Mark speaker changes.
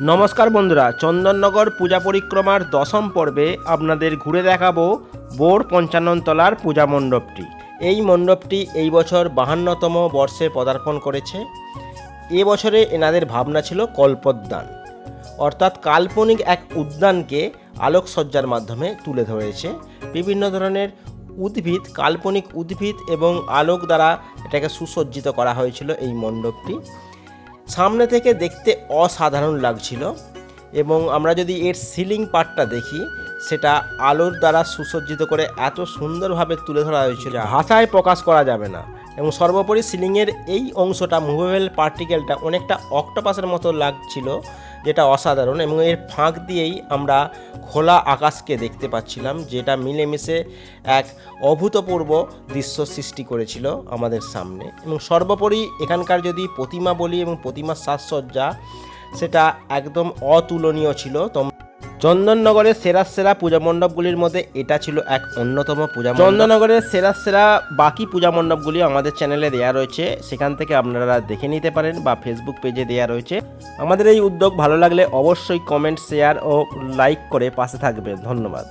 Speaker 1: নমস্কার বন্ধুরা, চন্দননগর পূজা পরিক্রমার দশম পর্বে আপনাদের ঘুরে দেখাবো বোর পঞ্চান্নতলার পূজা মণ্ডপটি। এই মণ্ডপটি এই বছর বাহান্নতম বর্ষে পদার্পণ করেছে। এ বছরে এনাদের ভাবনা ছিল কল্পোদ্যান। অর্থাৎ কাল্পনিক এক উদ্যানকে আলোকসজ্জার মাধ্যমে তুলে ধরেছে। বিভিন্ন ধরনের উদ্ভিদ, কাল্পনিক উদ্ভিদ এবং আলোক দ্বারা এটাকে সুসজ্জিত করা হয়েছিল এই মণ্ডপটি। সামনে থেকে দেখতে অসাধারণ লাগছিল এবং আমরা যদি এর সিলিং পার্টটা দেখি, সেটা আলোর দ্বারা সুসজ্জিত করে এত সুন্দরভাবে তুলে ধরা হয়েছিল। ভাষায় প্রকাশ করা যাবে না। এবং সর্বোপরি সিলিংয়ের এই অংশটা মুভেবল পার্টিকেলটা অনেকটা অক্টোপাসের মতো লাগছিল, যেটা অসাধারণ এবং এর ফাঁক দিয়েই আমরা খোলা আকাশকে দেখতে পাচ্ছিলাম, যেটা মিলেমিশে এক অভূতপূর্ব দৃশ্য সৃষ্টি করেছিল আমাদের সামনে। এবং সর্বোপরি এখানকার যদি প্রতিমা বলি এবং প্রতিমার সাজসজ্জা, সেটা একদম অতুলনীয় ছিল। তোম চন্দননগরের সেরা সেরা পূজা মণ্ডপগুলির মধ্যে এটা ছিল এক অন্যতম পূজা চন্দননগরের সেরা সেরা বাকি পূজা মণ্ডপগুলি আমাদের চ্যানেলে দেওয়া রয়েছে। সেখান থেকে আপনারা দেখে নিতে পারেন বা ফেসবুক পেজে দেওয়া রয়েছে। আমাদের এই উদ্যোগ ভালো লাগলে অবশ্যই কমেন্ট শেয়ার ও লাইক করে পাশে থাকবেন। ধন্যবাদ।